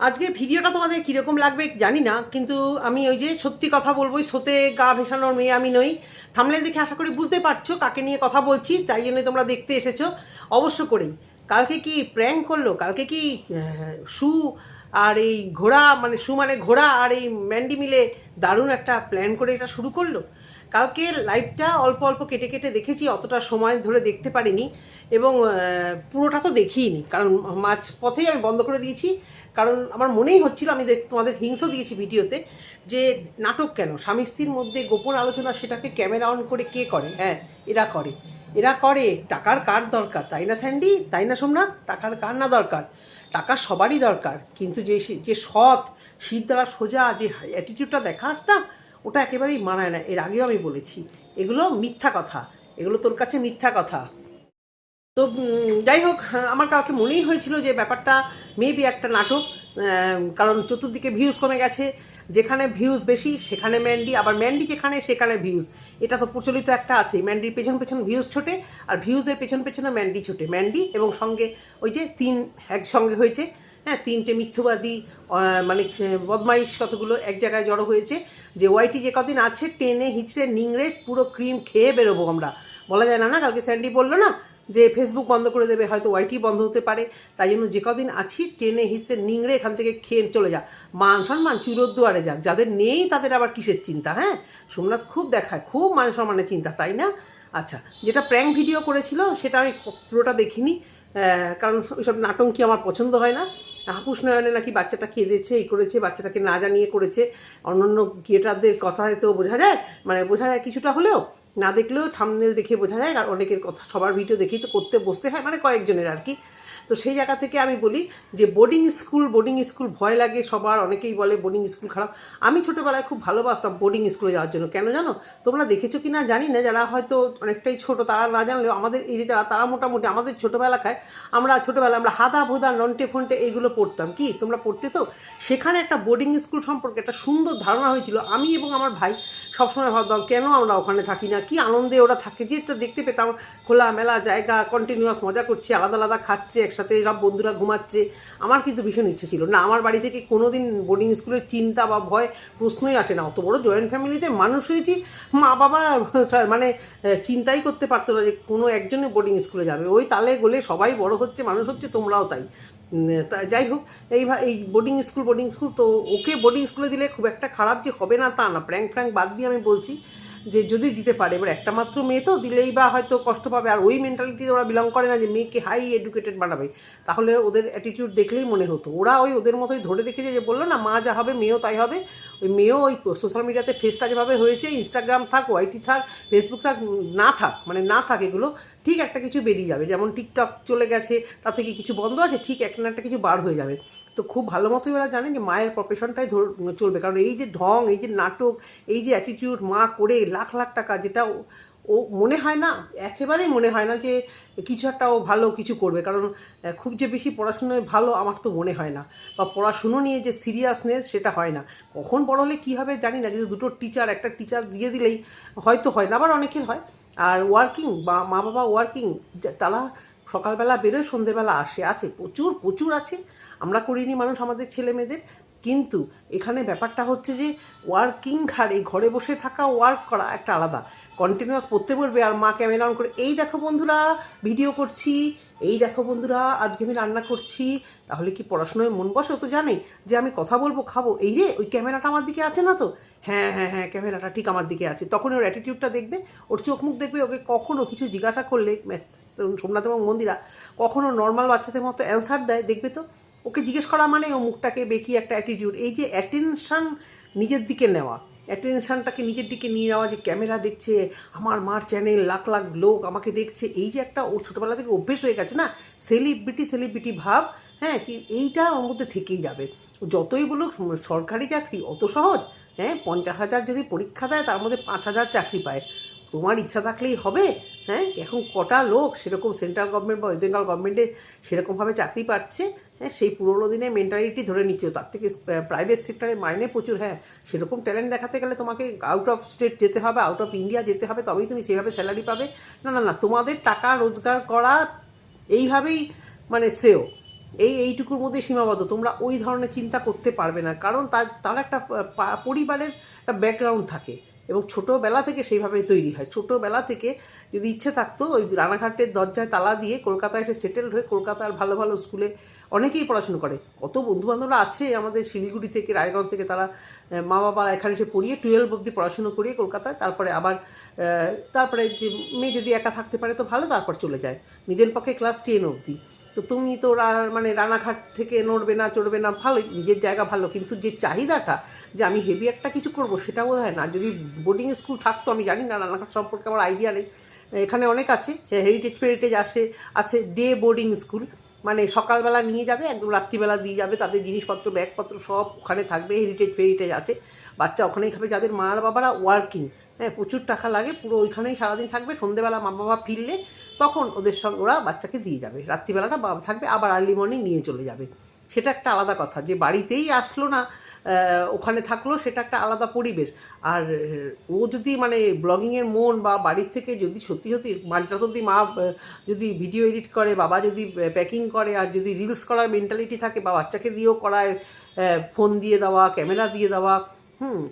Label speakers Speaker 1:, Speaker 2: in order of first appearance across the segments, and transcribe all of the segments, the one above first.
Speaker 1: আজকে ভিডিওটা তোমাদের কীরকম লাগবে জানি না, কিন্তু আমি ওই যে সত্যি কথা বলব সোতে গা ভেসানোর মেয়ে আমি নই। থামলে দেখে আশা করি বুঝতে পারছ কাকে নিয়ে কথা বলছি, তাই জন্যই তোমরা দেখতে এসেছ। অবশ্য করেই, কালকে কি প্র্যাঙ্ক করল? কালকে কি শু আর এই ঘোড়া মানে শু মানে ঘোড়া আর এই ম্যান্ডি মিলে দারুণ একটা প্ল্যান করে এটা শুরু করল? কালকে লাইভটা অল্প অল্প কেটে কেটে দেখেছি, অতটা সময় ধরে দেখতে পারিনি এবং পুরোটা তো দেখিইনি, কারণ মাঝ পথেই আমি বন্ধ করে দিয়েছি। কারণ আমার মনেই হচ্ছিল, আমি তোমাদের হিংসও দিয়েছি ভিডিওতে, যে নাটক কেন? স্বামী স্ত্রীর মধ্যে গোপন আলোচনা, সেটাকে ক্যামেরা অন করে কে করে? হ্যাঁ এরা করে। এরা করে, টাকার কার দরকার? তাই না, স্যান্ডি? তাই না, সোমনাথ? টাকার কার না দরকার? টাকা সবারই দরকার, কিন্তু যে যে সৎ শীত দ্বারা সোজা, যে অ্যাটিটিউডটা দেখাস না, ওটা একেবারেই মানায় না। এর আগেও আমি বলেছি, এগুলো মিথ্যা কথা। এগুলো তোর কাছে মিথ্যা কথা। তো যাই হোক হ্যাঁ, আমার কালকে মনেই হয়েছিল যে ব্যাপারটা মেবি একটা নাটক কারণ চতুর্দিকে ভিউজ কমে গেছে। যেখানে ভিউজ বেশি সেখানে ম্যান্ডি আবার ম্যান্ডি যেখানে সেখানে ভিউজ এটা তো প্রচলিত একটা আছে। ম্যান্ডির পেছন পেছন ভিউজ ছোটে আর ভিউজের পেছন পেছনে ম্যান্ডি ছোটে। ম্যান্ডি এবং সঙ্গে ওই যে তিন একসঙ্গে হয়েছে হ্যাঁ তিনটে মিথ্যবাদী মানে বদমাইশ কতগুলো এক জায়গায় জড়ো হয়েছে। যে ওয়াইটি যে কদিন আছে টেনে হিচড়ে নিংড়ে পুরো ক্রিম খেয়ে বেরোবো আমরা। বলা যায় না না কালকে স্যান্ডি বলল না যে ফেসবুক বন্ধ করে দেবে, হয়তো ওয়াইটি বন্ধ হতে পারে। তাই জন্য যে কদিন আছি, টেনে হিসে নিংড়ে এখান থেকে খেয়ে চলে যা। মান সম্মান চুরোর দুয়ারে যাক, যাদের নেই তাদের আবার কিসের চিন্তা হ্যাঁ? সোমনাথ খুব দেখায়, খুব মান সম্মানের চিন্তা, তাই না? আচ্ছা যেটা প্র্যাঙ্ক ভিডিও করেছিল, সেটা আমি পুরোটা দেখিনি কারণ ওইসব নাটঙ্কি আমার পছন্দ হয় না। হাপুস নয়নে নাকি বাচ্চাটা কেঁদেছে, এই করেছে, বাচ্চাটাকে না জানিয়ে করেছে। অন্যান্য ক্রিয়েটারদের কথায় তো বোঝা যায় মানে বোঝা যায় কিছুটা হলেও না দেখলেও থামনেল দেখে বোঝা যায় আর অনেকের কথা, সবার ভিডিও দেখেই তো করতে, বসতে হয় মানে কয়েকজনের আর কি। তো সেই জায়গা থেকে আমি বলি যে বোর্ডিং স্কুল বোর্ডিং স্কুল ভয় লাগে সবার। অনেকেই বলে বোর্ডিং স্কুল খারাপ। আমি ছোটোবেলায় খুব ভালোবাসতাম বোর্ডিং স্কুলে যাওয়ার জন্য। কেন জানো? তোমরা দেখেছ কি না জানি না। যারা হয়তো অনেকটাই ছোট, তারা না জানলেও আমাদের এই যে যারা, তারা মোটামুটি আমাদের ছোটোবেলাকায় আমরা ছোটোবেলায় আমরা হাদা ভোদা, নন্টে ফন্টে এইগুলো পড়তাম। কি? তোমরা পড়তে তো? সেখানে একটা বোর্ডিং স্কুল সম্পর্কে একটা সুন্দর ধারণা হয়েছিল। আমি এবং আমার ভাই সবসময় ভাবতাম, কেন আমরা ওখানে থাকি না? কি আনন্দে ওরা থাকে? যেটা দেখতে পেতাম। খোলা মেলা জায়গা কন্টিনিউয়াস মজা করছে, আলাদা আলাদা খাচ্ছে একসাথে সব বন্ধুরা ঘুমাচ্ছে। আমার কিন্তু ভীষণ ইচ্ছে ছিল। না, আমার বাড়ি থেকে কোনো দিন বোর্ডিং স্কুলের চিন্তা বা ভয় প্রশ্নই আসে না। অত বড় জয়েন্ট ফ্যামিলিতে মানুষ হয়েছি মা বাবা মানে চিন্তাই করতে পারতো না যে কোনো একজনে বোর্ডিং স্কুলে যাবে। ওই তালে গোলে সবাই বড় হচ্ছে, মানুষ হচ্ছে, তোমরাও তাই। তা যাই হোক, এই এই বোর্ডিং স্কুল বোর্ডিং স্কুল তো ওকে বোর্ডিং স্কুলে দিলে খুব একটা খারাপ যে হবে না তা না। প্র্যাঙ্ক ফ্র্যাঙ্ক বাদ দিয়ে আমি বলছি যে যদি দিতে পারে, এবার একটা মাত্র মেয়ে তো দিলেই বা হয়তো কষ্ট পাবে। আর ওই মেন্টালিটি ওরা বিলং করে না যে মেয়েকে হাই এডুকেটেড বানাবে। তাহলে ওদের অ্যাটিটিউড দেখলেই মনে হতো। ওরা ওই ওদের মতোই ধরে রেখেছে যে বলল, না, মা যা হবে, মেয়েও তাই হবে। ওই মেয়েও ওই সোশ্যাল মিডিয়াতে ফেসটা যেভাবে হয়েছে ইনস্টাগ্রাম থাক ওয়াইটি থাক ফেসবুক থাক, না থাক মানে না থাক এগুলো ঠিক একটা কিছু বেরিয়ে যাবে। যেমন টিকটক চলে গেছে তা থেকে কিছু বন্ধ আছে, ঠিক একটা না একটা কিছু বার হয়ে যাবে। তো খুব ভালো মতোই ওরা জানে যে মায়ের প্রফেশনটাই ধর চলবে। কারণ এই যে ঢং, এই যে নাটক, এই যে অ্যাটিটিউড মা করে লাখ লাখ টাকা, যেটা ও- মনে হয় না, একেবারেই মনে হয় না যে কিছু একটা ও ভালো কিছু করবে। কারণ খুব যে বেশি পড়াশুনোয় ভালো আমার তো মনে হয় না। বা পড়াশুনো নিয়ে যে সিরিয়াসনেস সেটা হয় না। কখন বড় হলে কী হবে জানি না, কিন্তু দুটো টিচার একটা টিচার দিয়ে দিলেই হয়তো হয় না, আবার অনেকের হয়। আর ওয়ার্কিং বা মা বাবা ওয়ার্কিং তারা সকালবেলা বেরোয়, সন্ধেবেলা আসে। আছে, প্রচুর প্রচুর আছে। আমরা করিনি মানুষ, আমাদের ছেলে মেয়েদের কিন্তু এখানে ব্যাপারটা হচ্ছে যে ওয়ার্কিং এই ঘরে বসে থাকা ওয়ার্ক করা একটা আলাদা। কন্টিনিউয়াস পড়তে পড়বে আর মা ক্যামেরা অন করে, এই দেখো বন্ধুরা ভিডিও করছি, এই দেখো বন্ধুরা, আজকে আমি রান্না করছি। তাহলে কি পড়াশোনায় মন বসে? ও তো জানে যে আমি কথা বলব, খাব। এই রে, ওই ক্যামেরাটা আমার দিকে আছে না তো? হ্যাঁ হ্যাঁ হ্যাঁ ক্যামেরাটা ঠিক আমার দিকে আছে। তখন ওর অ্যাটিটিউডটা দেখবে, ওর চোখ মুখ দেখবে, ওকে কখনও কিছু জিজ্ঞাসা করলে সোমনাথ এবং মন্দিরা কখনও নর্মাল বাচ্চাদের মতো অ্যান্সার দেয়, দেখবে তো? ওকে জিজ্ঞেস করা মানে ও মুখটাকে বেঁকিয়ে একটা অ্যাটিটিউড এই যে অ্যাটেনশান নিজের দিকে নেওয়া অ্যাটেনশানটাকে নিজের দিকে নিয়ে নেওয়া, যে ক্যামেরা দেখছে, আমার মার চ্যানেল লাখ লাখ লোক আমাকে দেখছে, এই যে একটা ওর ছোটোবেলা থেকে অভ্যেস হয়ে গেছে না? সেলিব্রিটি সেলিব্রিটি ভাব হ্যাঁ কি এইটা ওর মধ্যে থেকেই যাবে। যতই বলুক, সরকারি চাকরি অত সহজ হ্যাঁ পঞ্চাশ হাজার যদি পরীক্ষা দেয়, তার মধ্যে পাঁচ হাজার চাকরি পায়। তোমার ইচ্ছা থাকলেই হবে হ্যাঁ? এখন কটা লোক সেরকম সেন্ট্রাল গভর্নমেন্ট বা ওয়েস্ট বেঙ্গল গভর্নমেন্টে সেরকমভাবে চাকরি পাচ্ছে হ্যাঁ? সেই পুরোনো দিনের মেন্টালিটি ধরে নিচ্ছ। তার থেকে প্রাইভেট সেক্টরে মাইনে প্রচুর হ্যাঁ? সেরকম ট্যালেন্ট দেখাতে গেলে তোমাকে আউট অফ স্টেট যেতে হবে আউট অফ ইন্ডিয়া যেতে হবে, তবেই তুমি সেভাবে স্যালারি পাবে। না না না, তোমাদের টাকা রোজগার করা এইভাবেই মানে শ্রেয়। এই এইটুকুর মধ্যে সীমাবদ্ধ। তোমরা ওই ধরনের চিন্তা করতে পারবে না, কারণ তার তার একটা পরিবারের একটা ব্যাকগ্রাউন্ড থাকে এবং ছোটোবেলা থেকে সেইভাবে তৈরি হয়। ছোটোবেলা থেকে যদি ইচ্ছে থাকতো, ওই রানাঘাটের দরজায় তালা দিয়ে কলকাতায় এসে সেটেলড হয়ে কলকাতার ভালো ভালো স্কুলে অনেকেই পড়াশুনো করে। কত বন্ধুবান্ধবরা আছে আমাদের শিলিগুড়ি থেকে, রায়গঞ্জ থেকে, তারা মা বাবা এখানে এসে পড়িয়ে টুয়েলভ অবধি পড়াশুনো করিয়ে কলকাতায়, তারপরে আবার তারপরে যে মেয়ে যদি একা থাকতে পারে তো ভালো, তারপর চলে যায়। নিজের পক্ষে ক্লাস টেন অবধি। তো তুমি তো মানে রানাঘাট থেকে নড়বে না, চড়বে না, ভালো, নিজের জায়গা ভালো, কিন্তু যে চাহিদাটা যে আমি হেভি একটা কিছু করব সেটা বোধ হয় না। যদি বোর্ডিং স্কুল থাকতো, আমি জানি না রানাঘাট সম্পর্কে আমার আইডিয়া নেই। এখানে অনেক আছে হেরিটেজ ফেরিটেজ আসে, আছে ডে বোর্ডিং স্কুল মানে সকালবেলা নিয়ে যাবে, একদম রাত্রিবেলা দিয়ে যাবে, তাদের জিনিসপত্র, ব্যাগপত্র সব ওখানে থাকবে হেরিটেজ ফেরিটেজ আছে। বাচ্চা ওখানেই খাবে, যাদের মা আর বাবারা ওয়ার্কিং হ্যাঁ প্রচুর টাকা লাগে, পুরো ওইখানেই সারাদিন থাকবে, সন্ধেবেলা মা বাবা ফিরলে তখন ওদের সঙ্গে ওরা বাচ্চাকে দিয়ে যাবে। রাত্রিবেলাটা বাবা থাকবে, আবার আর্লি মর্নিং নিয়ে চলে যাবে। সেটা একটা আলাদা কথা, যে বাড়িতেই আসলো না ওখানে থাকল, সেটা একটা আলাদা পরিবেশ। আর ও যদি মানে ব্লগিংয়ের মন বা বাড়ির থেকে যদি সত্যি সত্যি অব্দি মা যদি ভিডিও এডিট করে, বাবা যদি প্যাকিং করে, আর যদি রিলস করার মেন্টালিটি থাকে, বা বাচ্চাকে দিয়েও করায় ফোন দিয়ে দেওয়া ক্যামেরা দিয়ে দেওয়া, হুম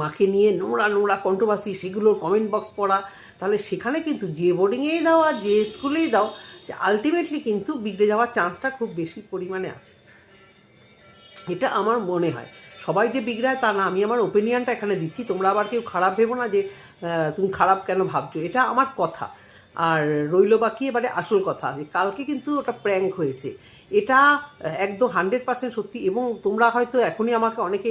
Speaker 1: মাকে নিয়ে নোংরা নোংরা কন্ট্রোভার্সি সেগুলোর কমেন্ট বক্স পড়া। তাহলে সেখানে কিন্তু যে বোর্ডিংয়েই দাও আর যে স্কুলেই দাও, যে আলটিমেটলি কিন্তু বিগড়ে যাওয়ার চান্সটা খুব বেশি পরিমাণে আছে। এটা আমার মনে হয়। সবাই যে বিগড়ায় তা না, আমি আমার ওপিনিয়নটা এখানে দিচ্ছি। তোমরা আবার কেউ খারাপ ভেবো না যে তুমি খারাপ কেন ভাবছ? এটা আমার কথা। আর রইল বাকি এবারে আসল কথা যে, কালকে কিন্তু ওটা প্র্যাঙ্ক হয়েছে। এটা একদম হান্ড্রেড পার্সেন্ট সত্যি। এবং তোমরা হয়তো এখনই আমাকে অনেকে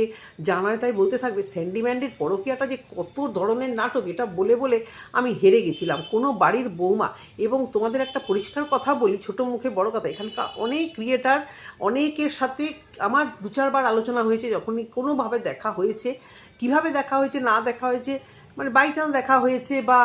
Speaker 1: জানায়, তাই বলতে থাকবে, স্যান্ডিম্যান্ডের পরকীয়াটা যে কত ধরনের নাটক, এটা বলে বলে আমি হেরে গেছিলাম। কোনো বাড়ির বৌমা, এবং তোমাদের একটা পরিষ্কার কথা বলি, ছোট মুখে বড় কথা, এখানকার অনেক ক্রিয়েটার, অনেকের সাথে আমার দু চারবার আলোচনা হয়েছে, যখনই কোনোভাবে দেখা হয়েছে, কীভাবে দেখা হয়েছে, না দেখা হয়েছে মানে বাই চান্স দেখা হয়েছে বা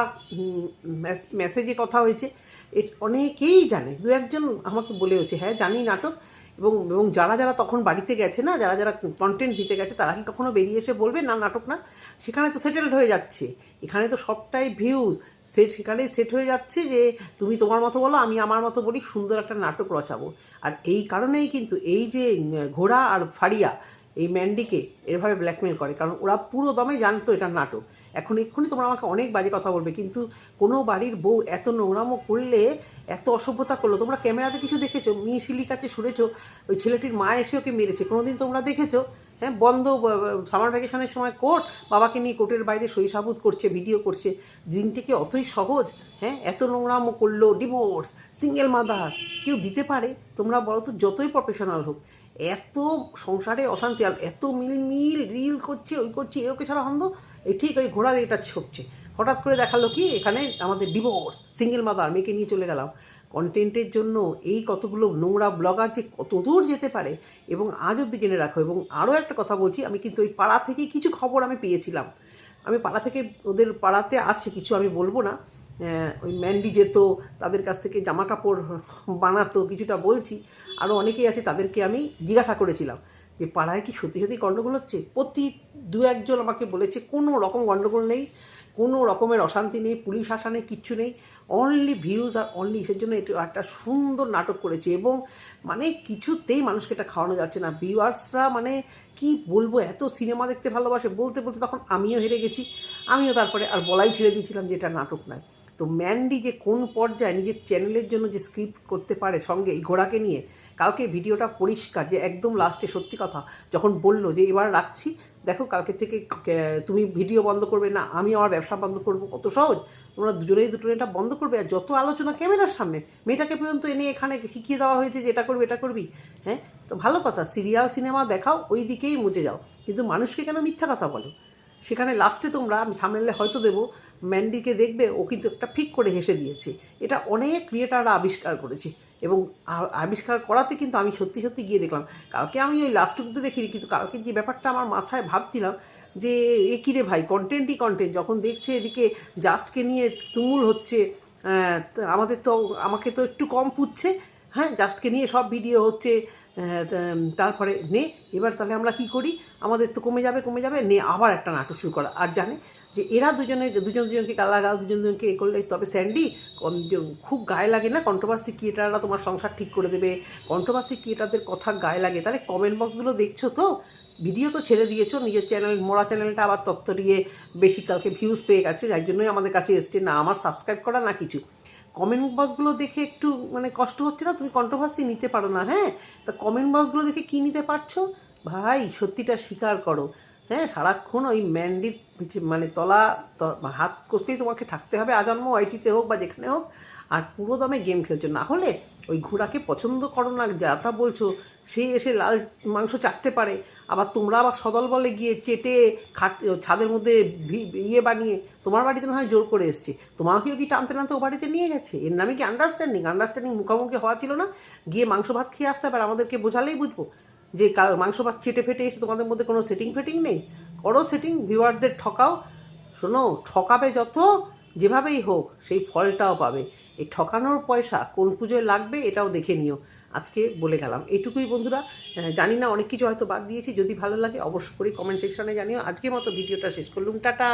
Speaker 1: মেসেজে কথা হয়েছে। এ অনেকেই জানে, দু একজন আমাকে বলেওছে হ্যাঁ জানি নাটক। এবং এবং যারা যারা তখন বাড়িতে গেছে না, যারা যারা কন্টেন্ট দিতে গেছে, তারা কি কখনো বেরিয়ে এসে বলবে, না, নাটক না? সেখানে তো সেটেলড হয়ে যাচ্ছে। এখানে তো সবটাই ভিউজ সেট সেখানেই সেট হয়ে যাচ্ছে যে, তুমি তোমার মতো বলো, আমি আমার মতো বলি, সুন্দর একটা নাটক রচাবো। আর এই কারণেই কিন্তু এই যে, ঘোড়া আর ফাড়িয়া, এই ম্যান্ডিকে এভাবে ব্ল্যাকমেল করে। কারণ ওরা পুরো দমে জানতো এটা নাটক। এখন এক্ষুনি তোমরা আমাকে অনেক বাজে কথা বলবে, কিন্তু কোনো বাড়ির বউ এত নোংরামো করলে, এত অসভ্যতা করল, তোমরা ক্যামেরাতে কিছু দেখেছ? মেয়ে শিলির কাছে শুনেছো, ওই ছেলেটির মা এসে ওকে মেরেছে, কোনোদিন তোমরা দেখেছ? হ্যাঁ বন্ধ সামার ভ্যাকেশনের সময় কোর্ট, বাবাকে নিয়ে কোর্টের বাইরে সই সাবুত করছে ভিডিও করছে। দিনটিকে অতই সহজ? হ্যাঁ এত নোংরামো করল ডিভোর্স সিঙ্গেল মাদার কেউ দিতে পারে? তোমরা বলো তো, যতই প্রফেশনাল হোক, এত সংসারে অশান্তি, আর এত মিল মিল রিল করছে, ওই করছে, এ ওকে ছাড়া হন্দ এই ঠিক ওই ঘোড়া এটা ছপছে। হঠাৎ করে দেখাল কি, এখানে আমাদের ডিভোর্স সিঙ্গেল মাদার মেয়েকে নিয়ে চলে গেলাম। কন্টেন্টের জন্য এই কতগুলো নোংরা ব্লগার যে কত দূর যেতে পারে এবং আজ অব্দি জেনে রাখো এবং আরও একটা কথা বলছি, আমি কিন্তু ওই পাড়া থেকে কিছু খবর আমি পেয়েছিলাম। আমি পাড়া থেকে ওদের পাড়াতে আছে, কিছু আমি বলব না। ওই ম্যান্ডি যেত, তাদের কাছ থেকে জামা কাপড় বানাতো, কিছুটা বলছি। আরও অনেকেই আছে, তাদেরকে আমি জিজ্ঞাসা করেছিলাম। যে পাড়ায় কি সত্যি সত্যি গণ্ডগোল হচ্ছে? প্রতি দু একজন আমাকে বলেছে, কোনো রকম গণ্ডগোল নেই, কোনো রকমের অশান্তি নেই, পুলিশ আসা নেই, কিচ্ছু নেই। অনলি ভিউজ আর অনলি ইসের জন্য এটা একটা সুন্দর নাটক করেছে এবং মানে কিছুতেই মানুষকে এটা খাওয়ানো যাচ্ছে না। ভিউয়ার্সরা মানে কি বলব, এত সিনেমা দেখতে ভালোবাসে, বলতে বলতে তখন আমিও হেরে গেছি। আমিও তারপরে আর বলাই ছেড়ে দিয়েছিলাম যে এটা নাটক নয়। তো ম্যান্ডি যে কোন পর্যায়ে নিজের চ্যানেলের জন্য যে স্ক্রিপ্ট করতে পারে সঙ্গে এই ঘোড়াকে নিয়ে কালকে ভিডিওটা পরিষ্কার, যে একদম লাস্টে সত্যি কথা, যখন বলল যে এবার রাখছি, দেখো কালকে থেকে তুমি ভিডিও বন্ধ করবে না, আমি আমার ব্যবসা বন্ধ করব, কত সহজ। তোমরা দুজনেই দুটো এটা বন্ধ করবে, আর যত আলোচনা ক্যামেরার সামনে, মেয়েটাকে পর্যন্ত এনে এখানে শিখিয়ে দেওয়া হয়েছে যে এটা করবি এটা করবি হ্যাঁ? তো ভালো কথা সিরিয়াল সিনেমা দেখাও, ওই দিকেই মুচে যাও। কিন্তু মানুষকে কেন মিথ্যা কথা বলো? সেখানে লাস্টে তোমরা আমি হয়তো দেবো ম্যান্ডিকে দেখবে, ও কিন্তু একটা ফিক করে হেসে দিয়েছে। এটা অনেক ক্রিয়েটাররা আবিষ্কার করেছে। এবং আবিষ্কার করাতে কিন্তু আমি সত্যি সত্যি গিয়ে দেখলাম। কালকে আমি ওই লাস্ট অব্দি দেখিনি, কিন্তু কালকে যে ব্যাপারটা আমার মাথায় ভাবছিলাম যে, এ কিরে ভাই কন্টেন্টই কন্টেন্ট যখন দেখছে এদিকে জাস্টকে নিয়ে তুমুল হচ্ছে আমাদের তো, আমাকে তো একটু কম পুচ্ছে হ্যাঁ জাস্টকে নিয়ে সব ভিডিও হচ্ছে তারপরে নে, এবার তাহলে আমরা কি করি? আমাদের তো কমে যাবে কমে যাবে, নে আবার একটা নাটক শুরু করা। আর জানে যে এরা দুজনে, দুজন দুজনকে গালাগাল দুজন দুজনকে এ করলে, তবে স্যান্ডি খুব গায়ে লাগে না? কন্ট্রোভার্সি ক্রিয়েটাররা তোমার সংসার ঠিক করে দেবে। কন্ট্রোভার্সি ক্রিয়েটারদের কথা গায়ে লাগে। তাহলে কমেন্ট বক্সগুলো দেখছ তো? ভিডিও তো ছেড়ে দিয়েছ, নিজের চ্যানেল মোড়া চ্যানেলটা আবার তত্তরিয়ে বেশি কালকে ভিউজ পেয়ে গেছে, যার জন্যই আমাদের কাছে এসছে, না, আমার সাবস্ক্রাইব করা না কিছু। কমেন্ট বক্সগুলো দেখে একটু মানে কষ্ট হচ্ছে না? তুমি কন্ট্রোভার্সি নিতে পারো না হ্যাঁ? তা কমেন্ট বক্সগুলো দেখে কী নিতে পারছ? ভাই, সত্যিটা স্বীকার করো। হ্যাঁ সারাক্ষণ ওই ম্যান্ডির মানে তলা হাত কষতেই তোমাকে থাকতে হবে আজন্ম আইটিতে হোক বা যেখানে হোক, আর পুরো দমে গেম খেলছো। না হলে ওই ঘোড়াকে পছন্দ করো না, যা তা বলছো, সে এসে লাল মাংস চাটতে পারে। আবার তোমরা আবার সদল বলে গিয়ে চেটে খাট ছাদের মধ্যে ইয়ে বানিয়ে তোমার বাড়িতে না হয় জোর করে এসছে। তোমাকেও কি টানতে টানতে ও বাড়িতে নিয়ে গেছে? এর নামে কি আন্ডারস্ট্যান্ডিং আন্ডারস্ট্যান্ডিং মুখোমুখি হওয়া ছিল না? গিয়ে মাংস ভাত খেয়ে আসতে পারে আমাদেরকে বোঝালেই বুঝব। যে কাল মাংস ভাত চেটে ফেটে এসে তোমাদের মধ্যে কোনো সেটিং ফেটিং নেই, করো সেটিং ভিউয়ারদের ঠকাও। শোনো, ঠকাবে যত, যেভাবেই হোক, সেই ফলটাও পাবে। এই ঠকানোর পয়সা কোন পুজোয় লাগবে এটাও দেখে নিও। আজকে বলে গেলাম। এইটুকুই বন্ধুরা। জানি না, অনেক কিছু হয়তো বাদ দিয়েছি। যদি ভালো লাগে, অবশ্যই করে কমেন্ট সেকশনে জানিও। আজকের মতো ভিডিওটা শেষ করলুম। টাটা!